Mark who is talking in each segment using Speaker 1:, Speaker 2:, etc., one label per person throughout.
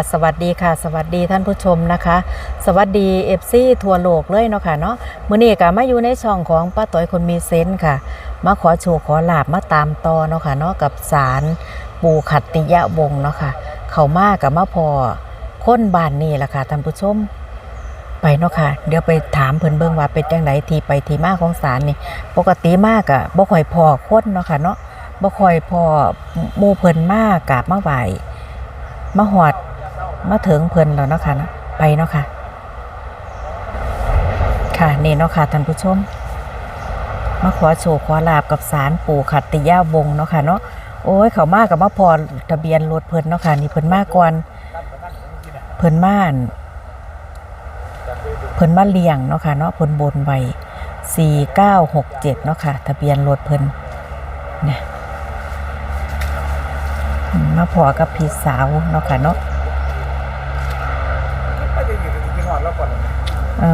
Speaker 1: ะสวัสดีค่ะ สวัสดีท่านผู้ชมนะคะ สวัสดีเอฟซีทั่วโลกเลยเนาะค่ะเนาะมื้อนี้ก็มาอยู่ในช่องของป้าต้อยคนมีเซนส์ค่ะ มาขอโชว์ขอลาบมาตามต่อเนาะค่ะเนาะกับศาลปู่ขัตติยะวงศ์เนาะค่ะ เขามากับมาพอคนบ้านนี่แหละค่ะท่านผู้ชมไปเนาะค่ะ เดี๋ยวไปถามเพิ่นเบิ่งว่าเป็นจังไดทีไปทีมาของศาลนี่ ปกติมากอะบ่ค่อยพอคนเนาะค่ะเนาะบ่ค่อยพอหมู่เพิ่นมากกราบมาไหวมาหอด มาถึงเพิ่นแล้วเนาะค่ะนะไปเนาะค่ะ ค่ะนี่เนาะค่ะท่านผู้ชม มาขอโชว์ขอลาบกับสารปู่ขัตติยาวงเนาะค่ะเนาะโอ้ยเขามากกับมาพอทะเบียนรถเพิ่นเนาะค่ะนี่เพิ่นมากก่อนเพิ่นมานเพิ่นมาเลี้ยงเนาะค่ะเนาะเพิ่นบนไว้สี่เก้าหกเจ็ดเนาะค่ะ ทะเบียนรถเพิ่นเนี่ยมมาพอกับพี่สาวเนาะค่ะเนาะ
Speaker 2: ก็จะอยู่ที่หอดแล้วก่อนนะ
Speaker 1: เอ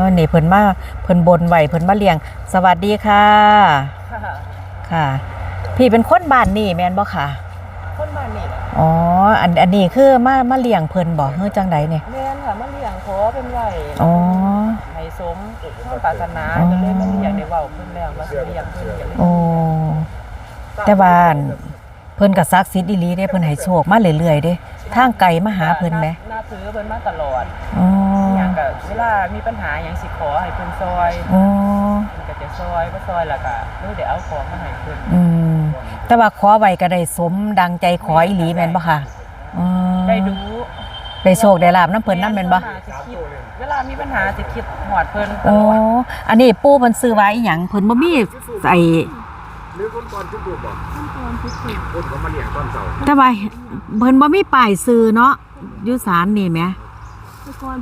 Speaker 1: อนี่เพิ่นมาเพิ่นบนไหวเพิ่นมาเลี้ยง สวัสดีค่ะ ค่ะ พี่เป็นคนบ้านนี่แม่นบ่ค่ะ
Speaker 2: คนบ้านนี่นะ
Speaker 1: อ๋อ อันอันนี้คือมามาเลี้ยงเพิ่นบ่เฮ้อจังใดเนี่ย
Speaker 2: แม่นค่ะมาเลี้ยงขอเป็นไหว
Speaker 1: อ๋อ
Speaker 2: ให้สมข้าปรารถนา
Speaker 1: อ๋อ
Speaker 2: ก็เลยมาเลี้ยงในเว้าเพิ่นแล้วมาเลี้ยงเพิ่นก็เลย
Speaker 1: โอ้แต่ว่าอั่นเพิ่นก็ศักดิ์สิทธิ์อีหลีเด้เพิ่นให้โชคมาเรื่อยๆเด้ทางไกลมาหาเพิ่นแหม
Speaker 2: น่าถือเพิ่นมาตลอด
Speaker 1: อ๋อ
Speaker 2: อย่าง ก็เวลามีปัญหาหยังสิขอให้เพิ่นซอย
Speaker 1: อ๋อ
Speaker 2: เพิ่นก็จะซอยบ่ซอยแล้วก็เลยได้เอาของมาให้เพิ่น
Speaker 1: อืมแต่ว่าขอไว้ก็ได้สมดังใจขออีหลีแม่นบ่ค่ะอืม
Speaker 2: ได้ดู
Speaker 1: ได้โชคได้ลาบน้ำเพิ่นนำแม่นบ่
Speaker 2: สิคิดเวลามีปัญหาสิคิดหอดเพิ่นต
Speaker 1: โอ้
Speaker 2: ลอด
Speaker 1: อันนี้ปู่เพิ่นซื้อไว้อีหยังเพิ่นบ่มีใส่
Speaker 3: หรือคนก่อนทุกลูกบอกคนเขามาเลี้ยงตอนเสาร์
Speaker 1: แต่ว่าเพิ่นบ่มีป้ายซื้อเนาะอยู่ศาลนี่แหม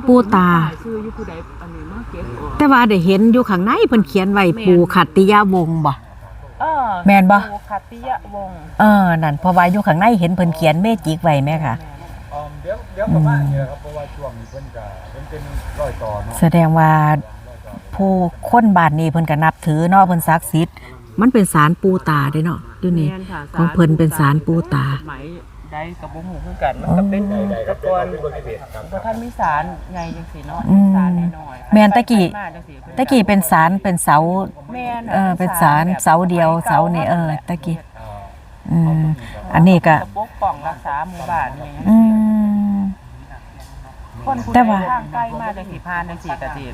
Speaker 1: ปูตา
Speaker 2: ซื้ออยู่ผู้ใดอันนี้มาเก็บออก
Speaker 1: แต่ว่าได้เห็นอยู่ข้างในเพิ่นเขียนไว้ปู่ขัตติยาวงศ์บ่
Speaker 2: เออ
Speaker 1: แม่นบ่
Speaker 2: ปูคัตติยะวงศ์
Speaker 1: เออนั่นเพราะว่าอยู่ข้างในเห็นเพิ่นเขียนเมจิกไว้แม่ค่ะ
Speaker 3: อ๋อเดี๋ยวเดี๋ยวประมาณนี้ครับเพราะว่าช่วงนี้เพิ่นก็เพิ่นเป็นร้อยต่อเนาะ
Speaker 1: แสดงว่าผู้คนบ้านนี้เพิ่นก็นับถือเนาะเพิ่นศักดิ์สิทธิ์มันเป็นศาลปู่ตาเด้เนาะอยู่นี่
Speaker 2: แม่ค่ะ
Speaker 1: ของเพิ่นเป็นศาลปู่ตา
Speaker 2: สมัย ใดกับบ่ฮู้คือกันมันก็เป็นตะกอนบ่ทันมีศาลใหญ่จังซี่เนาะ
Speaker 1: อืม
Speaker 2: ศาลน้อยๆ
Speaker 1: แม่นตะกี้ตะกี้เป็นศาลเป็นเสาเออเป็นศาลเสาเดียวเสานี่เออตะกี้อืมอันนี้ก็
Speaker 2: ปกป้องรักษาหมู่บ้านนี่
Speaker 1: อืม
Speaker 2: คน
Speaker 1: แต่ว่า
Speaker 2: ทางใกล้มาจังซี่ผ่านจังซี่ก็สิ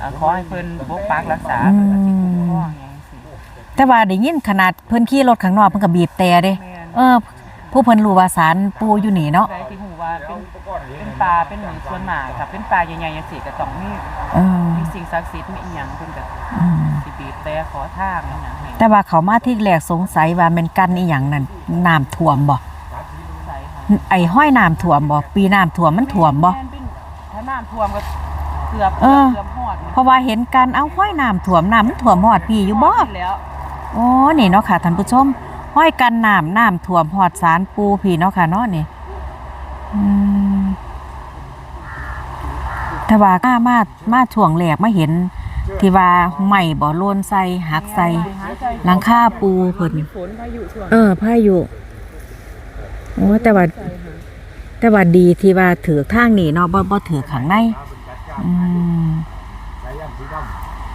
Speaker 2: อ่าขอให้เพิ่นปกปักรักษาเพิ่นก็สิคุ้มครอง
Speaker 1: แต่ว่าได้ยินขนาดเพิ่นขี่รถข้างนอกเพิ่นก็บีบแต่เด้ เออ ผู้เพิ่นรู้ว่าศาลปู่อยู่นี่เนาะ
Speaker 2: ผู้ใดที่ฮู้ว่าเป็นเป็นปลาเป็นหนึ่งส่วนมากถ้าเป็นปลาใหญ่ๆจังซี่ก็ต้องมี
Speaker 1: เออ
Speaker 2: มีสิ่งศักดิ์สิทธิ์มีอีหยังเพิ่นก็
Speaker 1: อืม
Speaker 2: สิบีบแต่ขอทางอีหยังให้
Speaker 1: แต่ว่าเขามาที่แรกสงสัยว่าแมันกันอีหยังนั่นน้ำท่วมบ่
Speaker 2: ใส่ค่ะ
Speaker 1: ไอ้ห้อยน้ำท่วมบ่ปีน้ำท่วมมันท่วมบ่
Speaker 2: แนเป็นถ้าน้ำท่วมก็เกือบ
Speaker 1: เออ
Speaker 2: เกือบหอด
Speaker 1: เพราะว่าเห็นกันเอาห้อยน้ำท่วมน้ำมันท่วมฮอดพี่อยู่บ่
Speaker 2: หดแล้ว
Speaker 1: โอ้นี่เนาะค่ะท่านผู้ชม ห้อยกันน้ำน้ำท่วมฮอดศาลปู่พี่เนาะค่ะเนาะนี่อืมแต่ว่ามามามาช่วงแรกมาเห็น ที่ว่าไหม้บ่โลนใส่หักใส่หลังคาปูเพิ่น
Speaker 2: ฝนพายุช่วง
Speaker 1: เออพายุโอ้แต่ว่าแต่ว่าดีที่ว่าถือทางนี้เนาะบ่บ่ถือข้างในอืม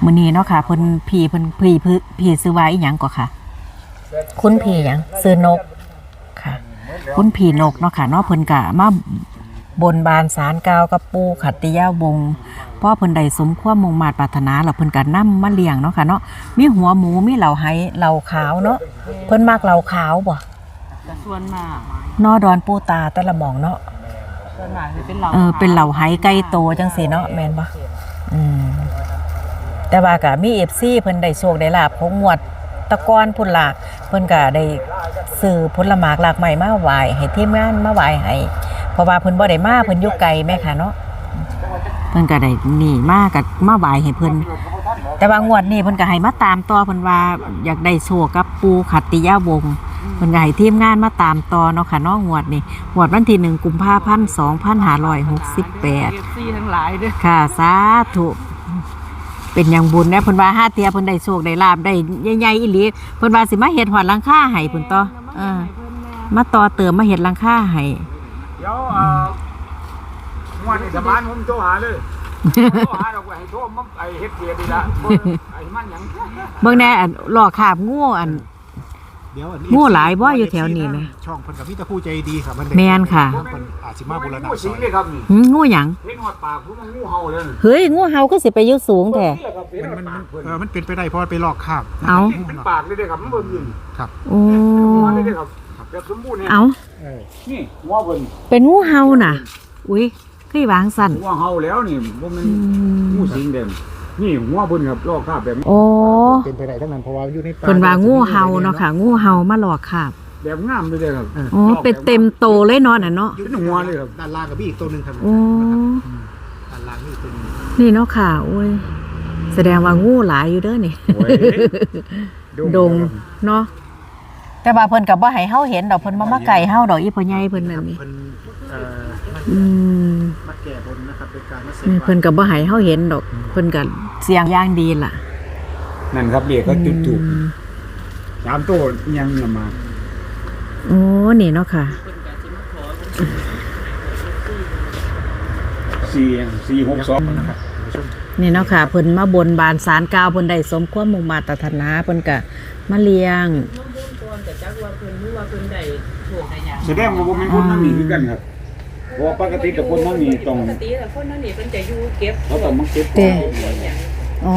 Speaker 1: มื้อนี้เนาะค่ะเพิ่นพี่เพิ่นพี่พี่พี่ซื้อไว้อีหยังก็ค่ะ คุณพี่หยังซื้อนกค่ะ คุณพี่นกเนาะค่ะเนาะเพิ่นก็มาบนบานสารกล่าวกับปู่ขัตติยาวงศ์เพราะเพิ่นได้สมความมุ่งมาตรปรารถนาแล้วเพิ่นก็นำมาเลี้ยงเนาะค่ะเนาะมีหัวหมูมีเหล่าไหเหล่าขาวเนาะเพิ่นมักเหล่าขาวบ่
Speaker 2: แต่ส่วนมาก
Speaker 1: นอดอนปูตาแต่ละหมองเนาะ
Speaker 2: ส่วนมากสิเป็นเรา
Speaker 1: เออเป็นเหล่าไหไก่โตจังสีเนาะแม่นบ่อืมแต่ว่าก็มี FC เพิ่นได้โชคได้ลาบของงวด ตะกอนพุ่นล่ะเพิ่นก็ได้ซื้อผลหมากหลากไม้มาไหว้ให้ทีมงานมาไหว้ให้เพราะว่าเพิ่นบ่ได้มาเพิ่นอยู่ไกลแม่ค่ะเนาะเพิ่นก็ได้นี่มาก็มาไหว้ให้เพิ่นแต่ว่างวดนี้เพิ่นก็ให้มาตามต่อเพิ่นว่าอยากได้โชคกับปูขัตติยาวงศ์เพิ่นก็ให้ทีมงานมาตามต่อเนาะค่ะเนาะงวดนี้งวดวันที่1กุมภาพันธ์2568
Speaker 2: เอฟซีทั้งหลายเด้อ
Speaker 1: ค่ะสาธุ เป็นอย่างบุญนะเพิ่นว่าห้าเตียเพิ่นได้โชคได้ลาบได้ใหญ่ๆอีหลีเพิ่นว่าสิมาเฮ็ดหอดหลังคาให้เพิ่นต่อเออมาต่อเติมมาเฮ็ดหลังคาให้
Speaker 3: ดี๋ยวอ่าวันนี้สมานผมโทรหาเลยโทรหาเราให้โทรมาไอ้เฮ็ดเกียร์ดีละบ่ไอ้มันหยัง
Speaker 1: เบิ่งแน่อันหลอกขาบงูอัน
Speaker 4: เดี๋ยวอัน
Speaker 1: งูหลายบ่อยู่แถวนี้ไหม
Speaker 4: ช่องเพิ่นกับพี่ตะผู้ใจดีครับมัน
Speaker 1: แม่นค่ะ
Speaker 4: เพิ่นอาจสิมาบูรณะ
Speaker 3: งู
Speaker 4: ซ
Speaker 3: สิง
Speaker 4: อย
Speaker 3: เลยครับนี่
Speaker 1: หึงูหยัง
Speaker 3: เห็นหอดปากผมมันงูเห่าเลย
Speaker 1: เฮ้ยงูเห่าก็สิไปอยู่สูงแท้
Speaker 4: มันมันเออมันเป็นไปได้เพราะว่าไปลอกคราบ
Speaker 1: เอา
Speaker 3: เป็นปากเลยเด้อครับมันบ่ยิง
Speaker 4: ครับ
Speaker 1: โอ้
Speaker 3: หัวเลยเด้อครับแบบสมบูรณ์เนี่ย
Speaker 1: เอา
Speaker 4: เออ
Speaker 3: นี่หัวเพิ่น
Speaker 1: เป็นงูเห่าน่ะ อุ้ยคือวางสั่น
Speaker 3: หัวเห่าแล้วนี่บ่แม่น
Speaker 1: อืม
Speaker 3: งูสิงเด้อ นี่หัวเพิ่นครับลอกคราบแบบนี้
Speaker 1: โอ้
Speaker 4: เป็นไปได้ทั้งนั้นเพราะว่าอยู่ในป่า
Speaker 1: เพิ่นว่างูเห่าเนาะค่ะงูเห่ามาหลอกขาบ
Speaker 3: แบบงามเลยเด้อครับ
Speaker 1: อ๋อเป็นเต็มโตเลยเนาะน่ะเนาะ
Speaker 3: เป็นหัวเลยครับ
Speaker 4: ด้านล่างกับพี่อีกตัวหนึงครับ
Speaker 1: โอ้
Speaker 4: ด้านล่างนี่อีกตัวหนึง
Speaker 1: นี่เนาะค่ะโอ้ยแสดงว่างูหลายอยู่เด้อนี่
Speaker 3: โอ้ย
Speaker 1: ดงเนาะแต่ว่าเพิ่นก็บ่ให้เฮาเห็นดอกเพิ่นบ่มาไก่เฮาดอกอีพ่อใหญ่เพิ่นนั่นนี่
Speaker 4: เพิ่นเอ่อ
Speaker 1: อืม
Speaker 4: มาแก้บนนะครับ เป็นการมาเส
Speaker 1: นี่
Speaker 4: ก
Speaker 1: เพิ่นก็บ่ให้เฮาเห็นดอก เพิ่นก็เสียงอย่างดีล่ะ
Speaker 3: นั่นครับเรียกก็จุดถูก
Speaker 1: อืม
Speaker 3: สามตัวยังนำมา
Speaker 1: โอ้นี่เนาะค่ะ
Speaker 3: สี่สี่หกสอง
Speaker 4: นะครับท่านผู้ชม
Speaker 1: นี่เนาะค่ะเพิ่นมาบนบานศาลกล่าวเพิ่นได้สมความมุ่งมาตรฐานาเพิ่นก็มาเลี้ยง
Speaker 3: แสดงว่าผมเป็นคนนั่งนี่คือกันครับ เพราะว่าปกติกับคนนั่งนี่ต้อง
Speaker 5: ปกติแล้วคนนั้นนี่เพิ่นจะอยู่เก็บ
Speaker 3: เขาต้องมาเก็บ
Speaker 1: เด้
Speaker 3: ของ
Speaker 5: หยัง
Speaker 1: อ๋อ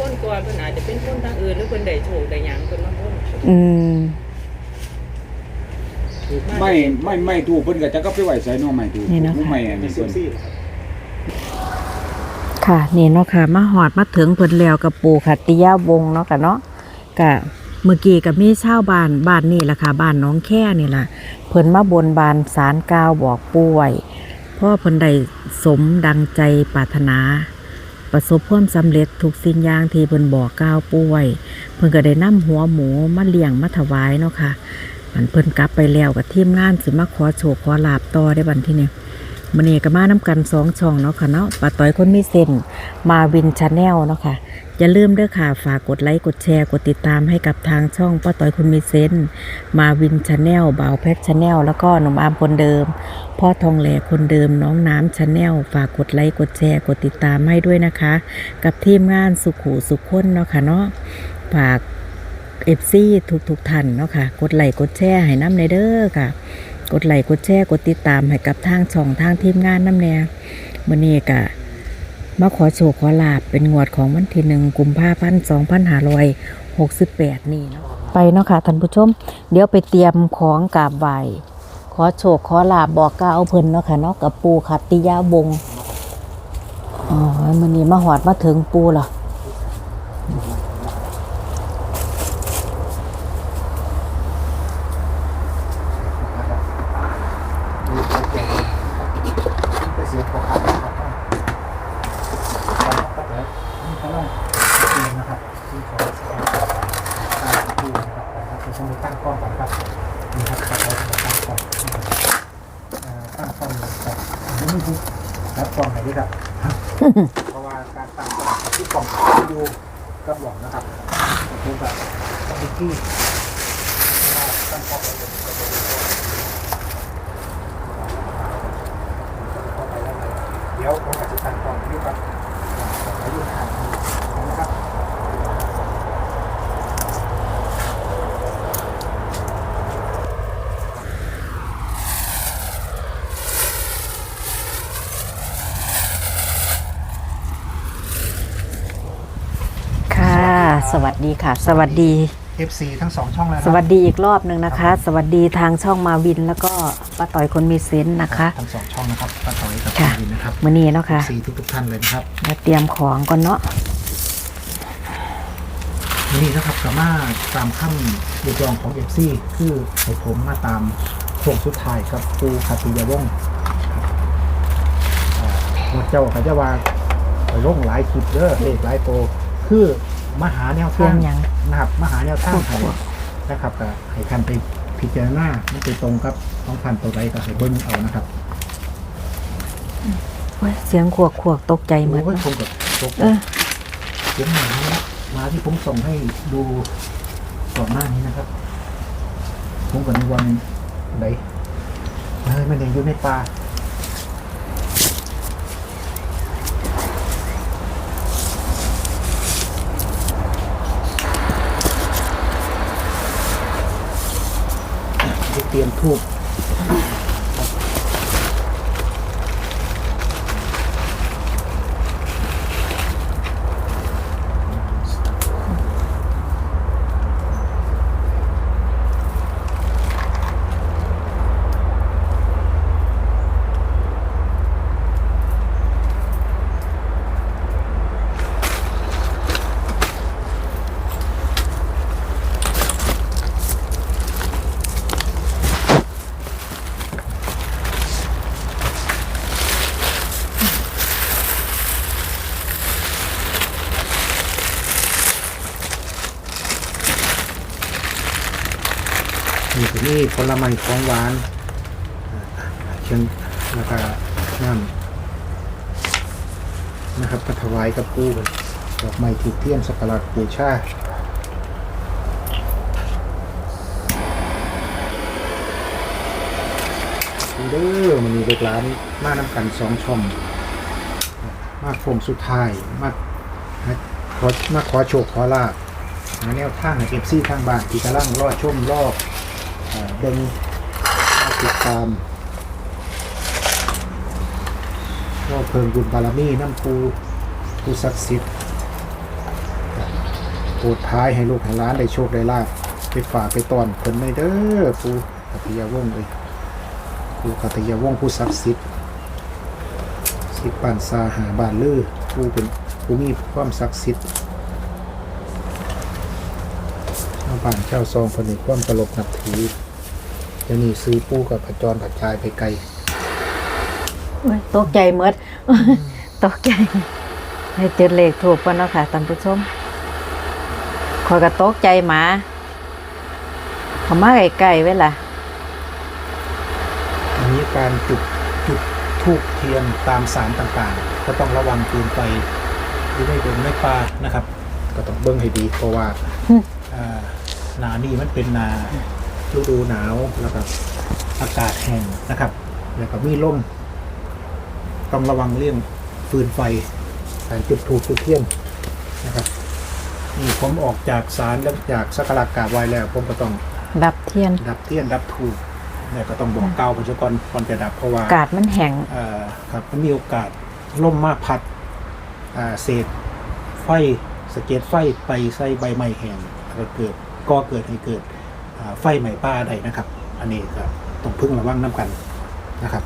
Speaker 5: คนก่อนเพิ่นอาจจะเป็นคนทางอื่นหรือเพิ่นได้โชคได้หยังเพิ่นมาพ่น
Speaker 1: อืม
Speaker 3: ไม่ไม่ไม่ถูกเพิ่นก็จะก็ไปไหวใส่เนอไม่ถูก
Speaker 1: นี่เนาะ
Speaker 3: ไม่อัน
Speaker 4: มี
Speaker 3: นี้
Speaker 4: เซี
Speaker 3: เพิ่
Speaker 4: ย
Speaker 3: น
Speaker 4: มซี่ครับ
Speaker 1: ค่ะนี่เนาะค่ะมาหอดมาถึงเพิ่นแล้วกับปู่ขัตติยาวงศ์เนาะค่ะเนาะกะ เมื่อกี้กับมีเช่าบ้านบ้านนี่แหละค่ะบ้านน้องแค่นี่ล่ะเพิ่นมาบนบานศาลกาวบอกป่ว้เพราะเพิ่นได้สมดังใจปรารถนา ประสบความสำเร็จทุกสิ่งอย่างที่เพิ่นบอกกาวป่ว้เพิ่นก็ได้นำหัวหมูมาเลี้ยงมาถวายเนาะค่ะอันเพิ่นกลับไปแล้วกับทีมงานสิมาขอโชคขอลาบต่อได้บัดที่นี้มันนี้ก็มาน้ำกันสองช่องเนาะค่ะเนาะป้าต้อยคนมีเส้นมาวินชาแนลเนาะค่ะ อย่าลืมเด้อค่ะ ฝากกดไลค์ กดแชร์ กดติดตามให้กับทางช่องป้าต้อยคนมีเส้นมาวินชาแนลบ่าวแพ็กชาแนลแล้วก็หนุ่มอามคนเดิม พ่อทองแหลคนเดิมน้องน้ำชาแนลฝากกดไลค์ กดแชร์ กดติดตามให้ด้วยนะคะ กับทีมงานสุขูสุขคนเนาะค่ะเนาะฝากเอฟซีทุกทุกท่านเนาะค่ะ กดไลค์ กดแชร์ให้น้ำในเด้อค่ะ กดไลค์ กดแชร์ กดติดตามให้กับทางช่องทางทีมงานน้ำแน่มื่อนี้กะ มาขอโชคขอลาบเป็นงวดของวันที่หนึ่งกุมภาพันธ์สองพันห้าร้อยหกสิบแปดนี่เนาะไปเนาะค่ะท่านผู้ชม เดี๋ยวไปเตรียมของกราบไหวขอโชคขอลาบบอกกล่าวเพิ่นเนาะค่ะเนาะกับปูขัตติยาวงศ์อ๋อมื่อนี้มาหอดมาถึงปูเหรอ
Speaker 4: ไปเสียบของขาดนะครับก็แต่นี่ก็ต้องเตรียมนะครับที่ขอสแกนตามที่นะครับนะครับคือต้องตั้งกล้องก่อนครับนี่ครับตั้งกล้องตั้งกล้องอ่าตั้งกล้องเลยครับอันนี้คือรับกล้องไหนดีครับ เพราะว่าการตั้งกล้องที่กล้องที่ดูกับหลอกนะครับผมแบบต้องมีที่ว่าตั้งกล้องไว้เลยก็จะดูเข้าไปแล้วเลยเดี๋ยวผมอาจจะตั้งกล้องอยู่กับอายุทางนะครับ
Speaker 1: ค่ะ สวัส ดีค่ะ สวัสดี
Speaker 4: FC ทั้งสองช่องเลยนะ
Speaker 1: สวัสดีอีกรอบหนึ่งนะคะ สวัสดีทางช่องมาวินแล้วก็ป้าต่อยคนมีเซนต์นะคะ
Speaker 4: ทั้งสองช่องนะครับป้าต่อยกับ
Speaker 1: ค่ะ
Speaker 4: คุณวินนะครับ
Speaker 1: มื่อนี้เนาะค่ะ
Speaker 4: ซีทุกทุกๆท่านเลยนะครับ
Speaker 1: มาเตรียมของก่อนเนาะ
Speaker 4: วันนี้นะครับสามารถตามขั้นเรียกร้องของเอฟซีคือให้ผมมาตามโค้งสุดท้ายกับปูคาติยาวงศ์ครับอ่าหมวดเจ้าก็จะว่าไปลงหลายคลิปเด้อเลขหลายโตวคือ มหาแนว
Speaker 1: เตรี
Speaker 4: ทายง
Speaker 1: มหยัง
Speaker 4: นะครับมหาแนวทางให้นะครับก็ให้ท่านไปพิจารณาไม่ไปตรงกับของท่านตัวใดก็ให้เบิ้งเอานะครับ
Speaker 1: โอ้ยเสียงขวกขวกๆตกใจเหมือน
Speaker 4: โอ้ยผมกับตก
Speaker 1: เออ
Speaker 4: เสียงหมานะหมาที่ผมส่งให้ดูก่อนหน้านี้นะครับ ผมกับในวันไหนเฮ้ยมันยังอยู่ในป่า เตรียมทูบ ลไม้ของหวานเช่นแล้วก็น้ำนะครับก็ถวายกับปูกันดอกไม้ถูกเทียนสักการะบูชาดูเด้อมันมีเด็กหลานมาน้ำกันสองช่องมาโคงสุดท้ายมาขอมาขอโชคขอลาบหาแนวทางให้เอฟซีทางบ้านที่กำลังรอชมรอบ เอ่อเดินติดตามรอเพิงบุญบารมีน้ำปูปูศักดิ์สิทธิ์โปรดท้ายให้ลูกให้ล้านได้โชคได้ลาบไปฝ่าไปตอนเพิ่นในเด้อปูกัตยาวงเลยปูกัตยาวงผู้ศักดิ์สิทธิ์สิบปานซาหาบานลือผู้เป็นผู้มีความศักดิ์สิทธิ์ชาวบ้านชาวซองคนนี้ความตลกนับถือ จะนี่ซื้อปูกับขจรกระจายไปไกล
Speaker 1: โอ้ยตกใจเมดตกใจให้จุดเลขถูกป่ะเนาะค่ะท่านผู้ชมขอยก็ตกใจหมาเขามาไกลๆไว้ล่ะ
Speaker 4: อันนี้การจุดจุดทูบเทียนตามสารต่างๆ ก็ต้องระวังปืนไฟที่ไม่โดนไม่ปลานะครับ ก็ต้องเบิ้งให้ดีเพราะว่า
Speaker 1: อืม
Speaker 4: อ่าหนานี่มันเป็นหนา ฤดูหนาวแล้วก็อากาศแห้งนะครับ แล้วก็มีลมต้องระวังเรื่องฟืนไฟการจุดถูกจุดเทียนนะครับนี่ผมออกจากศาลแล้วจากสักการะกราบไหว้แล้ว ผมก็ต้อง
Speaker 1: ดับเทียน
Speaker 4: ดับเทียนดับถูกแล้วก็ต้องบอกเกล่าวพระก่อนก่อนจะดับเพราะว่า
Speaker 1: อากาศมันแห้ง
Speaker 4: เอ่อครับมันมีโอกาสล่มมากพัดอ่าเศษไฟสะเก็ดไฟไปใส่ใบไม้แห้งก็เกิดก็เกิดให้เกิดอ่า ไฟไหม้ป่าได้นะครับ อันนี้ก็ต้องพึ่งระวังน้ำกันนะครับ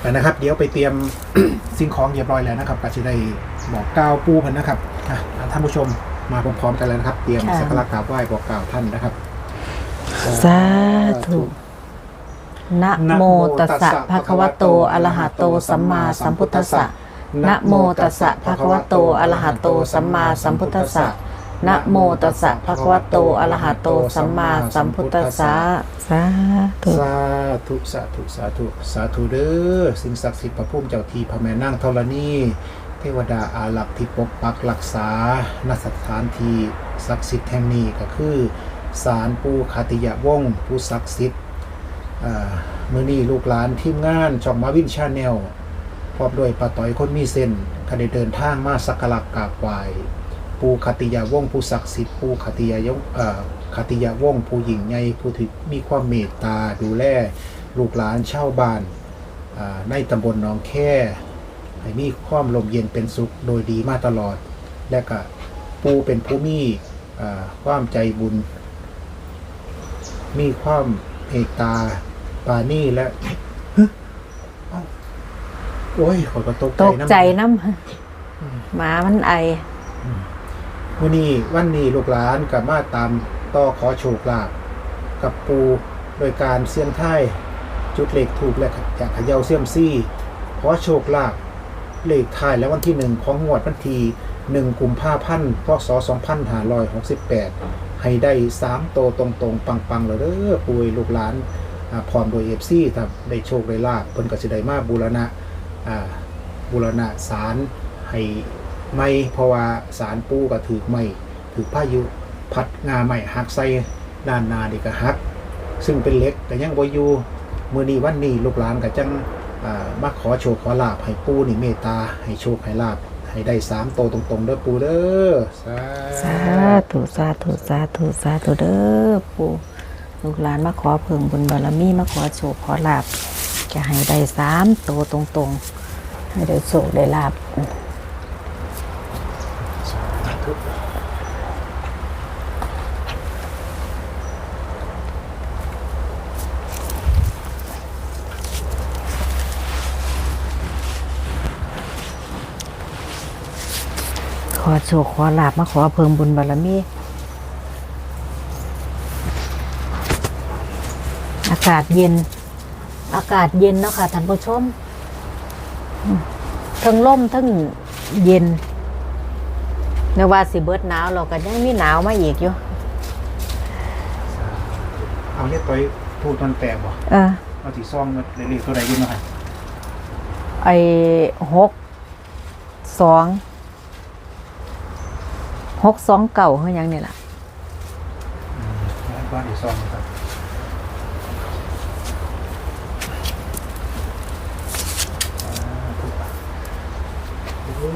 Speaker 4: แต่นะครับ เดี๋ยวไปเตรียมสิ่งของเรียบร้อยแล้วนะครับก็จะได้บอกกล่าวปูพันนะครับอะท่านผู้ชมมาพร้อมๆกันเลยนะครับ เตรียม
Speaker 1: ค่ะ
Speaker 4: สักการะกราบไหว้บอกกล่าวท่านนะครับ
Speaker 1: สาธุนะโมตัสสะภะคะวะโตอะระหะโตสัมมาสัมพุทธัสสะนะโมตัสสะภะคะวะโตอะระหะโตสัมมาสัมพุทธัสสะ นะโมตัสสะภะคะวะโตอะระหะโตสัมมาสัมพุทธัสสะสาธุ
Speaker 4: สาธุสาธุสาธุสาธุเด้อสิ่งศักดิ์สิทธิ์พระพุ่มเจ้าทีพระแม่นางธรณีเทวดาอารักษ์ที่ปกปักรักษาณสถานที่ศักดิ์สิทธิ์แห่งนี้ก็คือศาลปู่คาติยะวงศ์ผู้ศักดิ์สิทธิ์อ่ามื่อนี้ลูกหลานทีมงานช่องมาวินชาแนลพร้อมด้วยป้าต้อยคนมีเส้นก็ได้เดินทางมาสักการะกราบไหว้ ปู่คาติยะวงศ์ผู้ศักดิ์สิทธิ์ปู่คาติยะยงเอ่อคติยะวงศ์ผู้หญิงใหญ่ผู้ที่มีความเมตตาดูแลลูกหลานชาวบ้านอ่าในตำบลหนองแค่ให้มีความลมเย็นเป็นสุขโดยดีมาตลอด และก็ปูเป็นผู้มีอ่าความใจบุญ มีความเมตตาปราณีและฮะเอ้าโอ้ยขอยก็ตก
Speaker 1: ตกใจ
Speaker 4: ใจน้ำ
Speaker 1: น้ำหมามันไอ
Speaker 4: วันนี้วันนี้ลูกหลานกับมาตามต่อขอโชคลาภกับปูโดยการเสี่ยงทายจุดเลขถูกและจากเขย่าเสี่ยมซี่ขอโชคลาภเลขท้ายและวันที่หนึ่งของงวดวันที่หนึ่งกุมภาพันธ์พศสองพันห้าร้อยหกสิบแปดให้ได้สามโตตรงๆ ปังๆเลยเด้อปุยลูกหลานพร้อมโดยเอฟซีครับได้โชคได้ลาภเพิ่นก็สิได้มาบูรณะบูรณะศาลให้ ไม่เพราะว่าสารปูก็ถือไม่ถือพายุพัดงาใหม่หักใส่ด้านนาดีก็หัก ซึ่งเป็นเล็กแต่ยังบ่อยู่มื้อนี้วันนี้ลูกหลานก็จังมาขอโชคขอลาภให้ปูนี่เมตตาให้โชคให้ลาภให้ได้สามโตตรงๆเด้อปูเด้อสา
Speaker 1: สาธุสาธุสาธุสาธุเด้อปูลูกหลานมาขอเพิ่งบุญบารมีมาขอโชคขอลาบจะให้ได้สามโตตรงๆ ให้ได้โชคได้ลาบ อโชคขอลาบมาขอเพิ่มบุญบารมีอากาศเย็น อากาศเย็นเนาะค่ะท่านผู้ชมอืมทั้งล่มทั้งเย็นในว่าสิเบิดหนาวเราก็ยังมีหนาวมาอีกอยู่
Speaker 4: เอาเนี่ยต่อยพูดตอนแตกบ่
Speaker 1: เออ
Speaker 4: เอาสิซ่องมาเรื่อยๆตัวใดอยู่เนาะค่ะ
Speaker 1: ไอ้หกสอง หกสองเก่าเฮ้ยยังนี่ล่ะ
Speaker 4: อืมแล้วก็สิซ่องครับโอ้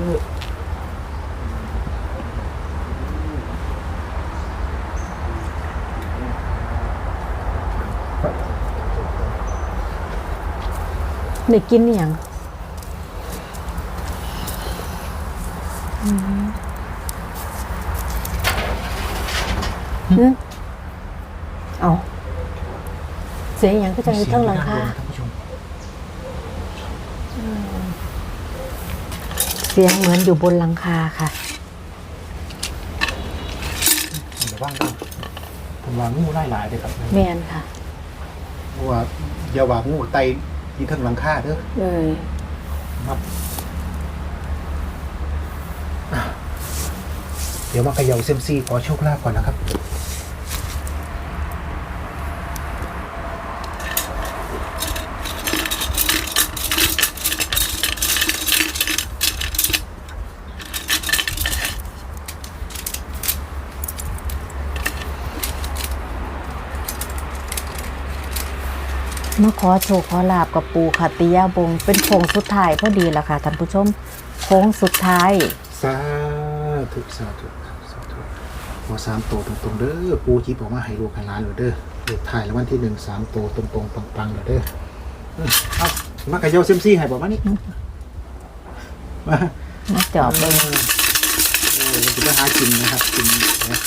Speaker 1: ได้กินอหย่างอืมหึ เอาเสียงอหย่างก็จะอยู่เทั้งหลังคา
Speaker 4: ท่านผู้ชม
Speaker 1: เสียงเหมือนอยู่บนหลังคาค่ะ
Speaker 4: เดี๋ยวว่างกันผมวางงูไล่หลายเลยครับ
Speaker 1: แมนค่ะ
Speaker 4: เพราะว่าอย่าวางงูไตอยี่เทั้งหลังคาเด้อ
Speaker 1: เอ้ย
Speaker 4: ครับอะเดี๋ยวมาเขย่าเซยมซีขอโชคลาภก่อนนะครับ
Speaker 1: อโชคขอลาบกับปูค่ะติยาบง เป็นโค้งสุดท้ายพอดีละค่ะท่านผู้ชมโค้งสุดท้าย
Speaker 4: สาธุสาธุสาธุขอสามตัวตรงๆเด้อปูจีบอกว่าให้ลูกให้หลานเลยเด้อเลขถ่ายแล้ววันที่หนึ่งสามตัวตรงๆปังๆเลยเด้ออืมเอามาเขย่าเซยมซีให้บอกว่านี่มา
Speaker 1: มาจอบเบิ่ง
Speaker 4: เออเราจะไปหากินนะครับกิน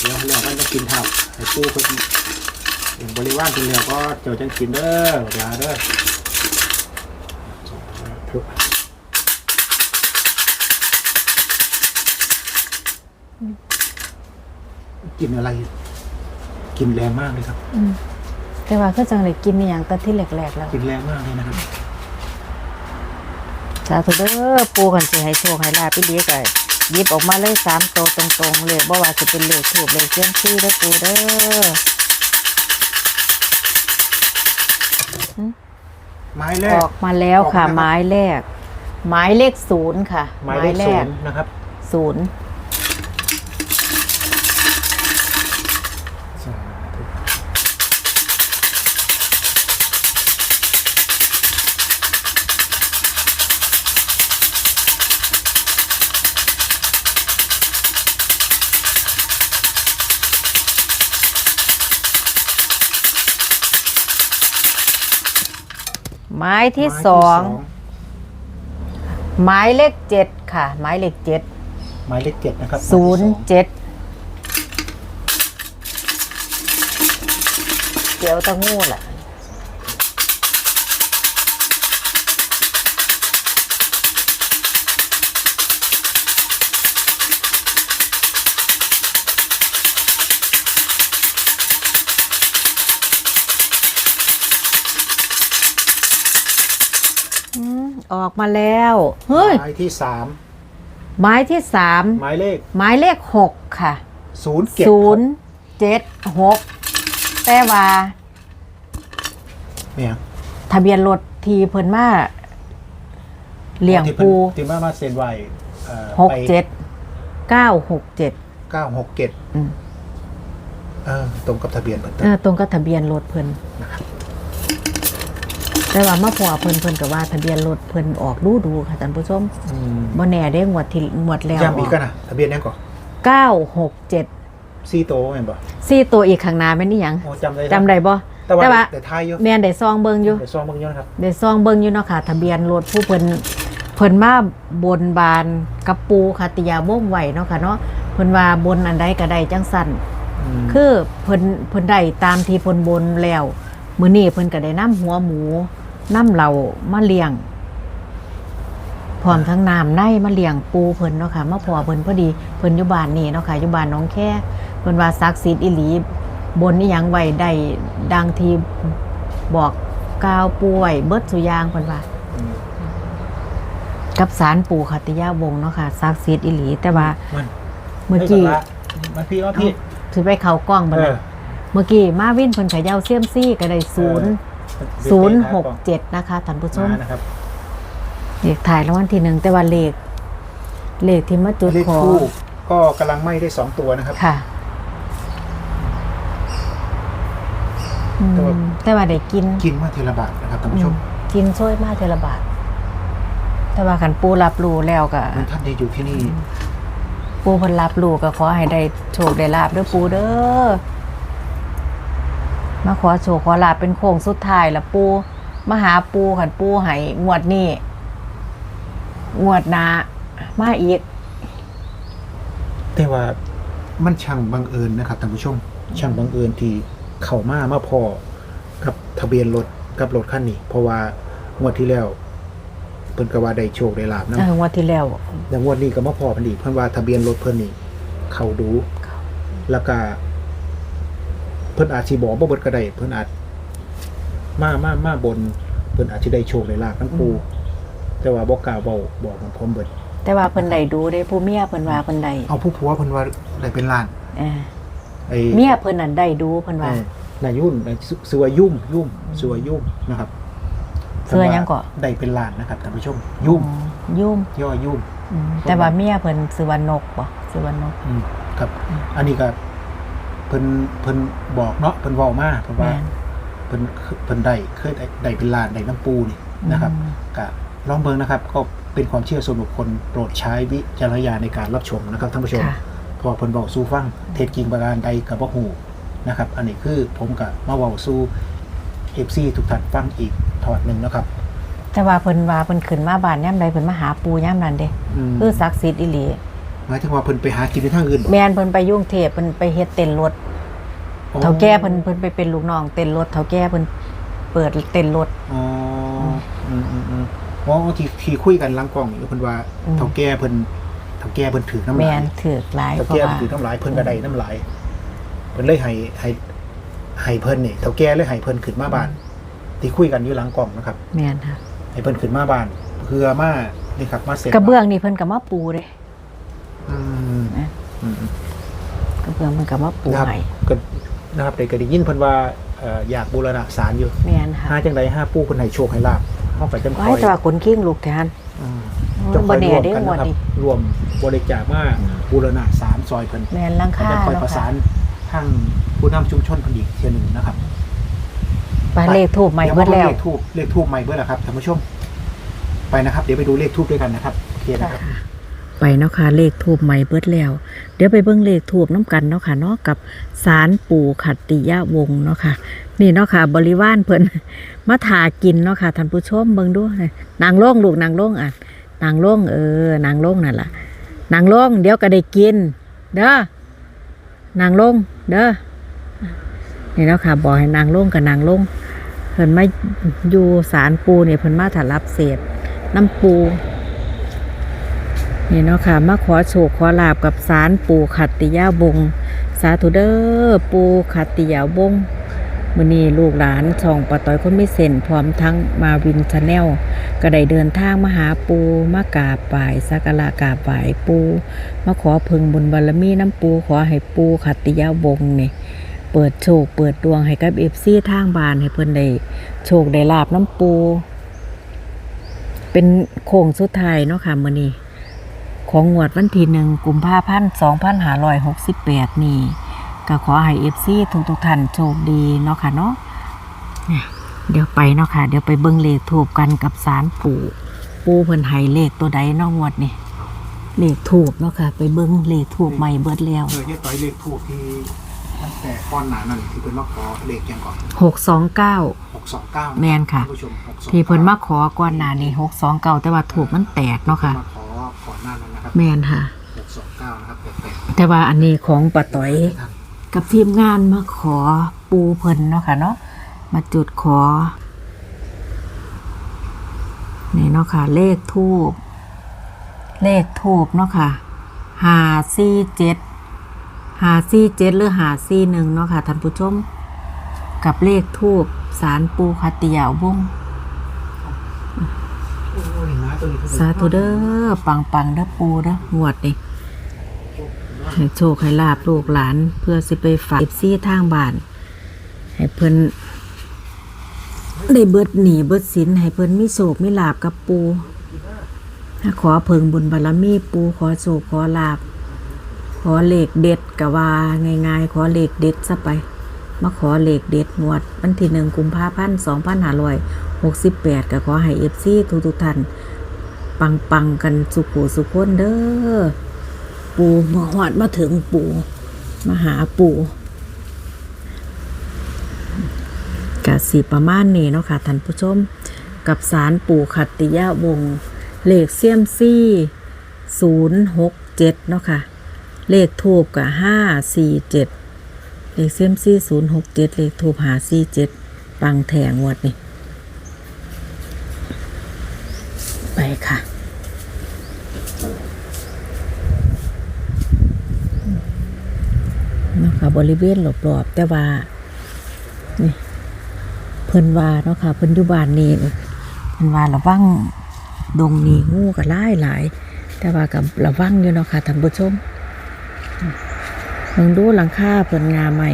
Speaker 4: เดี๋ยวเดี๋ยวก็จะกินข้าวให้ปูเพิ่นอย่าง บริวารเป็นแล้วก็เจ้าจังกินเด้อเวลาเด้อทุกกินอะไร กินแรงมากเลยครับ
Speaker 1: แต่ว่าคือจังได้กินอหย่างแต่ที่แหลกๆแล้ว
Speaker 4: กินแรงมากเลยนะครับ
Speaker 1: สาธุเด้อปูกันสิให้โชคให้ลาบพี่ดีก็หยิบออกมาเลยสามโตวตรงๆเลยบ่ว่าจะเป็นเลขถูกเลขเจียมซี่เด้อปูเด้อ
Speaker 4: ไม้แร
Speaker 1: อกอกมาแล้วค่ะ
Speaker 4: ออกมาครับ
Speaker 1: ไม้แรกไม้เลขศูนย์ค่ะ
Speaker 4: ไม้เลขศูนย์นะครับ
Speaker 1: ศูนย์ ไม้ที่
Speaker 4: ไม้
Speaker 1: สองไม้เลขเจ็ดค่ะไม้เลขเจ็ด
Speaker 4: ไม้เลขเจ็ดนะครับ
Speaker 1: ศูนย์เจ็ดเดี๋ยวตะงูแหละ อืมออกมาแล้ว เฮ้ย
Speaker 4: ไม้ที่สาม
Speaker 1: ไม้ที่สาม
Speaker 4: ไม้เลข
Speaker 1: ไม้เลขหกค่ะ
Speaker 4: ศูนย์เจ็ด
Speaker 1: ศูนย์เจ็ดหกแต่ว่า
Speaker 4: เนี่ย
Speaker 1: ทะเบียนรถทีเพิ่นมาเลี้ยง
Speaker 4: ที่เพิ่น
Speaker 1: ปู
Speaker 4: ที่มามาเซ็นไว้อ่อ
Speaker 1: หกเจ็ดเก้าหกเจ็ด
Speaker 4: เก้าหกเจ็ด
Speaker 1: อืม
Speaker 4: เออตรงกับทะเบียนเพิ่น
Speaker 1: เออตรงกับทะเบียนรถเพิ่น แต่ว่ามาพอเพิ่นเพิ่นก็ว่าทะเบียนรถเพิ่นออกดูดูๆค่ะท่านผู้ชม
Speaker 4: อืม
Speaker 1: บ่แน่ได้งวดที่งวดแล้ว
Speaker 4: ย้ำอีกกันนะทะเบียนยังก่อน
Speaker 1: 967
Speaker 4: ซีโตแม่นบ่
Speaker 1: สี่ตัวอีกข้างหน้าแม่นอีหยัง
Speaker 4: โอ้จำได้
Speaker 1: จำได้บ่
Speaker 4: แต่ว่า
Speaker 1: แต่ว่า
Speaker 4: แต่ทายอยู่
Speaker 1: แม่นได้ซองเบิ่งอยู่
Speaker 4: เดี๋ยวซองเบิ่งอยู่นะครับ
Speaker 1: ได้ซองเบิ่งอยู่เนาะค่ะ ทะเบียนรถผู้เพิ่นเพิ่นมาบนบานกับปูค่ะติยาวงไว้เนาะค่ะเนาะเพิ่นว่าบนอันใดก็ได้จังสั่น
Speaker 4: ม
Speaker 1: คือเพิ่นเพิ่นได้ตามที่เพิ่นบนแล้วมื้อนี้เพิ่นก็ได้นํหัวหมู นํเหล่ามาเลี้ยงพร้อมทั้งน้ำในมาเลี้ยงปูเพิ่นเนาะค่ะมาพอเพิ่นพอดีเพิ่นอยู่บ้านนี่เนาะค่ะอยู่บ้านหน้องแค่เพิ่นว่าศักดิ์สิทธิ์อีหลีบนอีหยังไว้ได้ดังที่บอกกล่าวป่วยเบิดสุอยางเพิ่นว่า
Speaker 4: อืม
Speaker 1: กับสารปู่ขัตติยาวงศ์เนาะค่ะศักดิ์สิทธิ์อีหลี แต่ว่า
Speaker 4: มัน
Speaker 1: เมื่อกี้
Speaker 4: ฮ้ยบัละมันพี่ว่าพี่
Speaker 1: ถือไปเขากล้อง
Speaker 4: เอ
Speaker 1: บัด
Speaker 4: อ
Speaker 1: นั้นเมื่อกี้มาวินเพิ่นเขย่าเซียมซี่ก็ได้ศูนย์ ศูนย์หกเจ็ดนะคะท่านผู้ชม
Speaker 4: มานะครับ
Speaker 1: เลขถ่ายรางวัลที่หนึ่งแต่ว่าเลขเลขที่มาจุด
Speaker 4: เลข
Speaker 1: ขอ
Speaker 4: คู่ก็กำลังไหม้ได้สองตัวนะครับ
Speaker 1: ค่ะอืม
Speaker 4: แต่ว่า
Speaker 1: แต่ว่าได้กิน
Speaker 4: กินมาเทละบาทนะครับท่านผู้ชม
Speaker 1: อืมกินช่วยมากเทละบาท แต่ว่าขันปูรับรู้แล้วก็
Speaker 4: มันท่านได้อยู่ที่นี่
Speaker 1: ปูเพันรับรู้ก็ขอให้ได้โชคได้ลาบเด้อปูเด้อ มาขอโชคขอลาบเป็นโค้งสุดท้ายละปูมาหาปูขันปูให้งวดนี้งวดหนามาอีก
Speaker 4: แต่ว่ามันช่างบังเอิญนะครับท่านผู้ชมช่างบังเอิญที่เข้ามามาพอกับทะเบียนรถกับรถคันนี้ เพราะว่างวดที่แล้วเพิ่นก็ว่าได้โชคได้ลาบนะ
Speaker 1: เอองวดที่แล้ว
Speaker 4: แต่งวดนี้ก็มาพอเพิ่นอีกเพิ่นว่าทะเบียนรถเพิ่นนี่เข้าดูแล้วก็เพิ่นอาจสิบอกบ่เบิดก็ได้เพิ่นอาจมามามาบน เพิ่นอาจสิได้โชคได้ลาบทั้งปูแต่ว่าบ่กล้าเว้าบอกของผมเบิด
Speaker 1: แต่ว่าเพิ่นได้ดูได้ผู้เมียเพิ่นว่าเพิ่นได้
Speaker 4: เอาผู้ผัวเพิ่นว่าได้เป็นล้าน
Speaker 1: เออ
Speaker 4: ไอ้
Speaker 1: เมียเพิ่นนั่นได้ดูเพิ่นว่า
Speaker 4: เอ่อนายุ่นเอ่อสสวยยุ่มยุ่มสวยยุ่มนะครับ
Speaker 1: สวยหยังก่อ
Speaker 4: ได้เป็นล้านนะครับท่านผู้ชม ยุ่ม
Speaker 1: อ๋อยุ่ม
Speaker 4: ย่อยุ่ม
Speaker 1: อืมแต่ว่าเมียเพิ่นซื้อว่านกบ่ซื้อว่านก
Speaker 4: อืมครับ อันนี้ก็ เพิ่นเพิ่นบอกเนาะเพิ่นเว้ามาเพิ่นว่า
Speaker 1: แม่น
Speaker 4: เพิ่นเพิ่นได้เคยได้ได้เป็นล้านได้น้ำปูนี่นะครับ
Speaker 1: อืม
Speaker 4: ก็ลองเบิ่งนะครับ ก็เป็นความเชื่อส่วนบุคคลโปรดใช้วิจารณญาณในการรับชมนะครับท่านผู้ชม
Speaker 1: ค่ะ
Speaker 4: พอเพิ่นเว้าสู่ฟังเท็จจริงประการใดก็บ่ฮู้นะครับ อันนี้คือผมก็มาเว้าสู่ FC ทุกท่านฟังอีกทอดหนึงนะครับ
Speaker 1: แต่ว่าเพิ่นว่าเพิ่นขึ้นมาบ้านย่ำใดเพิ่นมาหาปูย่ำนั้นเด้
Speaker 4: อืม
Speaker 1: คือศักดิ์สิทธิ์อีหลี
Speaker 4: หมายถึงว่าเพิ่นไปหากินในทางอื่นบ่
Speaker 1: แม่นเพิ่นไปยุ่งเทพเพิ่นไปเฮ็ดเต็นท์รถ
Speaker 4: อ๋อ
Speaker 1: เฒ่าแก่เพิ่นเพิ่นไปเป็นลูกน้องเต็นท์รถเฒ่าแก่เพิ่นเปิดเต็นท์รถ
Speaker 4: อ๋ออืมอืมอืมอ๋อที่ที่คุยกันหลังกล้องอยู่เพิ่นว่า
Speaker 1: อืม
Speaker 4: เฒ่าแก่เพิ่นเฒ่าแก่เพิ่นถือน้ำ
Speaker 1: แม่
Speaker 4: ลาย
Speaker 1: นถือกหลาย
Speaker 4: เฒ่า
Speaker 1: เพราะ
Speaker 4: แก่
Speaker 1: ว่า
Speaker 4: เพิ่นถือน้ำลายเพิ่นก็ได้น้ำลายเพิ่นเลยให้ให้ให้เพิ่นนี่เฒ่าแก่เลยให้เพิ่นขึ้นมาบ้าน ที่คุยกันอยู่หลังกล้องนะครับ
Speaker 1: แม่นค่ะ
Speaker 4: ให้เพิ่นขึ้นมาบ้านเพื่อมานี่ครับมาเสร็จ
Speaker 1: กระเบื้องนี่เพิ่นก็มาปูเด้
Speaker 4: อืม
Speaker 1: นะ
Speaker 4: อืมอืม
Speaker 1: กระเบื้องมันก็มาปู
Speaker 4: นะครับ
Speaker 1: ให้
Speaker 4: ก็นะครับแต่ก็ได้ยินเพิ่นว่าเอ่ออยากบูรณะศาลอยู่
Speaker 1: แม่นค่ะ
Speaker 4: หาจังไดหาปู่เพิ่นให้โชคให้ลาบเฮาก็จังค
Speaker 1: ไว้
Speaker 4: อย
Speaker 1: แต่ว่าขนกิ้งลูกแทน
Speaker 4: อืม
Speaker 1: โอ้ย
Speaker 4: จังค
Speaker 1: บ่
Speaker 4: อย
Speaker 1: แน่
Speaker 4: รวม
Speaker 1: เด้
Speaker 4: กัน
Speaker 1: งวด
Speaker 4: นะครับ
Speaker 1: นี้
Speaker 4: รวมบริจาคมาบูรณะศาลซอยเพิ่น
Speaker 1: แม่นหลัง
Speaker 4: ก็
Speaker 1: คา
Speaker 4: จะคอย
Speaker 1: เนาะ
Speaker 4: ประสา
Speaker 1: ค่ะ
Speaker 4: นทางผู้นำชุมชนเพิ่นอีกเทื่อหนึงนะครับ
Speaker 1: ไปเลขทูบใหม่
Speaker 4: ดี๋ย
Speaker 1: เบิดแล้ว
Speaker 4: เลขทูบเลขทูบใหม่เบิดแล้วครับท่านผู้ชมไปนะครับ เดี๋ยวไปดูเลขทูบด้วยกันนะครับโอเคนะครับ
Speaker 1: ไปเนาะค่ะเลขทูบใหม่เบิดแล้ว เดี๋ยวไปเบิ่งเลขทูบน้ำกันเนาะค่ะเนาะกับสารปู่ขัตติยะวงเนาะค่ะ นี่เนาะค่ะ บริวารเพิ่นมาถากินเนาะค่ะท่านผู้ชมเบิ่งดูนางโล่งลูกนางโล่งอะนางโล่งเออนางโล่งนั่นแหละนางโล่งเดี๋ยวก็ได้กิน เด้อนางโล่งเด้อนี่เนาะค่ะบอกให้นางโล่งกับนางโล่งเพิ่นมาอยู่สารปูเนี่ยเพิ่นมาถารับเศษน้ำปู นี่เนาะค่ะมาขอโชคขอลาบกับสารปูขัตติยาบง สาธุเดอ้อปูขัตติยาบงมือนี้ลูกหลานช่องปะต้อยคนไม่เส้นพร้อมทั้งมาวินชาแนลก็ได้เดินทางมาหาปูมากราบไหว้สักการะกราบไหว้ปูมาขอพึงบุญบารมีน้ำปูขอให้ปูขัตติยาบงนี่เปิดโชคเปิดดวงให้กับเอฟซีทางบานให้เพิ่นได้โชคได้ลาบน้ำปู เป็นโค้งสุดท้ายเนาะค่ะมือนี้ ของงวดวันที่หนึ่งกุมภาพันธ์สองพันห้าร้อยหกสิบแปดนี่ ก็ขอให้เอฟซีทุกทุกๆท่านโชคดีเนาะค่ะเนาะเนี่ยเดี๋ยวไปเนาะค่ะ เดี๋ยวไปเบิ่งเลขถูกกันกับสารปู่ปู่เพิ่นให้เลขตัวใดเนอกงวดนี่เลขถูกเนาะค่ะ ไปเบิ่งเลขถูกใหม่เบิดแล้ว
Speaker 4: เออที่ต่อยเลขถูกที่ตั้งแต่ก้อนหนานั่นที่เป็นมาขอเลขยังก่อน
Speaker 1: หกสองเก้า
Speaker 4: หกสองเก้า
Speaker 1: แม่นค่ะ
Speaker 4: ผู้ชมหกสอง
Speaker 1: ที่เพิ่นมาขอก่อนหน้านี้หกสองเก้าแต่ว่าถูกมันแตกเนาะค่ะ
Speaker 4: มาขอ ก่อนหน้านั้นนะครับ
Speaker 1: แม่นค่ะ
Speaker 4: หกสองเก้านะครับแปลก
Speaker 1: แต่ว่าอันนี้ของป้าต้อย
Speaker 4: ๆท่าน
Speaker 1: กับทีมงานมาขอปูเพิ่นเนาะค่ะเนาะมาจุดขอ นี่เนาะค่ะ เลขทูบเลขทูบเนาะค่ะหาสี่เจ็ดหาสี่เจ็ดหรือหาสี่หนึ่งเนาะค่ะท่านผู้ชม กับเลขทูบสารปูคาติยาวบุ้ง
Speaker 4: โอ้ยนะตัวนี้
Speaker 1: สาธุเด้อปังปังเด้อปูเด้อหวดนี่ให้โชคให้ลาบลูกหลาน เพื่อสิไปฝากเอฟซีทางบ้าน ให้เพิ่นได้เบิดหนีเบิดสินให้เพิ่นมีโศกมีลาบกับปูขอเพิงบุญบารมีปูขอโศกขอลาบ ขอเหลขเด็ดกะว่าง่ายๆ ขอเหลขเด็ดซะไป มาขอเหลขเด็ดงวด วันที่หนึ่งกุมภาพันธ์สองพันห้าร้อยหกสิบแปดก็ขอให้เอฟซีทุกๆท่าน ปังปังๆกันสุขูสุขคนเด้อ ปูมาหอดมาถึงปูมาหาปูกะสีประมาณนี้เนาะค่ะท่านผู้ชม กับสารปู่ขัตติยะวงเลขเซียมซี่ศูนย์หกเจ็ดเนาะค่ะ เลขทูบกับห้าสี่เจ็ดเลขเซียมซี่ศูนย์หกเจ็ดเลขทูบหาสี่เจ็ดปังแถงวัดนี่ไป ค่ะเนาะค่ะบริเวณรอบๆแต่ว่า นี่ เพิ่นว่าเนาะค่ะ เพิ่นอยู่บ้านนี่เพิ่นว่าระวังดงนี่งูก็หลายหลาย แต่ว่ากับระวังอยู่เนาะค่ะท่านผู้ชมเบิ่งดูหลังคาเพิ่นงาใหม่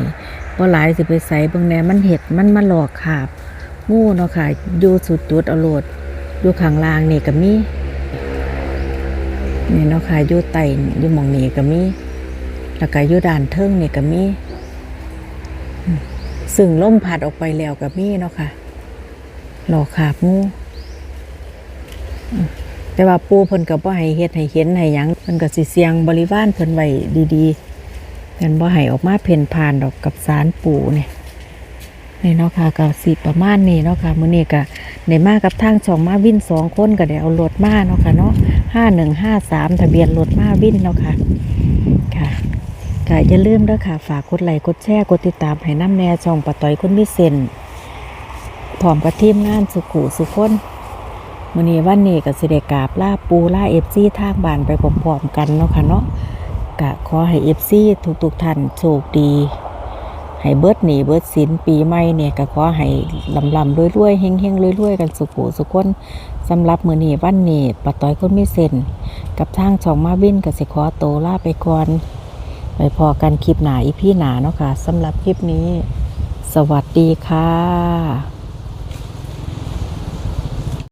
Speaker 1: บ่หลายสิไปใส่เบิ่งแหน่มันเห็ดมันมาหลอกขาบงูเนาะค่ะอยู่สุดจุดเอาโลด อยู่ข้างล่างนี่ก็มีนี่เนาะค่ะอยู่ใต้อยู่มองนี้ก็มีแล้วก็อยู่ด้านเทิงนี่ก็มีซึ่งล่มพัดออกไปแล้วก็มีเนาะค่ะหลอกขาบงูอืมแต่ว่าปูเพิ่นก็บ่ให้เฮ็ดให้เห็นให้หยังเพิ่นก็สิเสียงบริวารเพิ่นไว้ดีๆเพิ่นบ่ให้ออกมาเพ่นผ่านดอกกับสารปู่นี่ย นี่เนาะค่ะก็สิประมาณนี้เนาะค่ะมื้อนี้ก็ได้มากับทางช่องมาวินสองคนก็ได้เอารถมาเนาะค่ะเนาะ5153ทะเบียนรถมาวินเนาะค่ะค่ะก็อย่าลืมเด้อค่ะ ฝากกดไลค์กดแชร์กดติดตามให้น้ำแน่ช่องปะต้อยคนมีเซนพร้อมกับทีมงานสุขุสุขคนมื้อนี้วันนี้ก็สิได้กราบลาปูลาเอฟซีทางบ้านไปพร้อมๆกันเนาะค่ะเนาะก็ขอให้เอฟซีทุกๆท่านโชคดี ให้เบิดหนีเบิดสินปีใหม่เนี่ยก็ขอให้ลำลำรวยๆเฮงๆรวยๆกันสุขุสุขคนสำหรับมือหนีวันนี้ปะต้อยคนมีเซนกับทางช่องมาวินกับสิขอโตวลาไปก่อนไปพอกันคลิปหนาอีพี่หนาเนาะค่ะสำหรับคลิปนี้ สวัสดีค่ะ